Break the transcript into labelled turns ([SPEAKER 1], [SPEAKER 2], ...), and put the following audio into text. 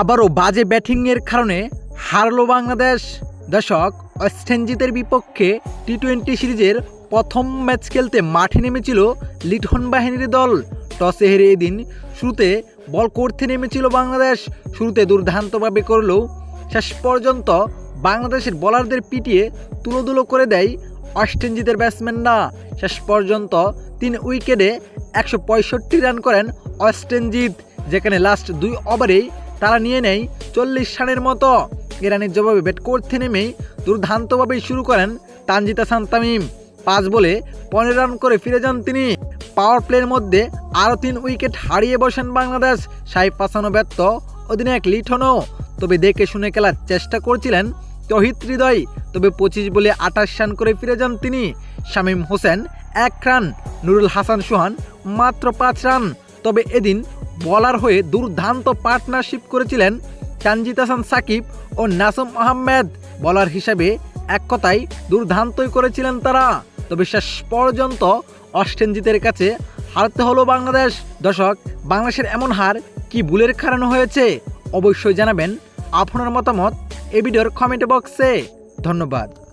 [SPEAKER 1] আবারও বাজে ব্যাটিংয়ের কারণে হারলো বাংলাদেশ। দর্শক ওয়েস্ট বিপক্ষে টি টোয়েন্টি সিরিজের প্রথম ম্যাচ খেলতে মাঠে নেমেছিল লিটন বাহিনীর দল। টসে হেরে এদিন শুরুতে বল করতে নেমেছিল বাংলাদেশ। শুরুতে দুর্দান্তভাবে করলেও শেষ পর্যন্ত বাংলাদেশের বোলারদের পিটিয়ে তুলোদুলো করে দেয় ইন্ডিজের ব্যাটসম্যানরা শেষ পর্যন্ত তিন উইকেটে একশো পঁয়ষট্টি রান করেন ওয়েস্ট যেখানে লাস্ট দুই ওভারেই তারা নিয়ে নেয় চল্লিশ রানের মতো। ইরানের জবাবে ব্যাট করতে নেমেই দুর্ধান্তভাবেই শুরু করেন তানজিতা হাসান তামিম পাঁচ বলে পনেরো রান করে ফিরে যান তিনি। পাওয়ার প্লের মধ্যে আরও তিন উইকেট হারিয়ে বসেন বাংলাদেশ। সাহেব পাসানো ব্যর্থ, অধিনায়ক লিঠনও তবে দেখে শুনে খেলার চেষ্টা করছিলেন তহিত হৃদয়। তবে পঁচিশ বলে আঠাশ রান করে ফিরে যান তিনি। শামীম হোসেন এক রান, নুরুল হাসান সোহান মাত্র পাঁচ রান। তবে এদিন বলার হয়ে দুর্দান্ত পার্টনারশিপ করেছিলেন তানজিদ হাসান সাকিব ও নাসুম আহমেদ। বলার হিসাবে এক কথায় দুর্দান্তই করেছিলেন তারা। তবে শেষ পর্যন্ত অস্টেনজিতের কাছে হারতে হলো বাংলাদেশ। দর্শক, বাংলাদেশের এমন হার কি ভুলের কারণে হয়েছে? অবশ্যই জানাবেন আপনার মতামত এই ভিডিওর কমেন্ট বক্সে ধন্যবাদ।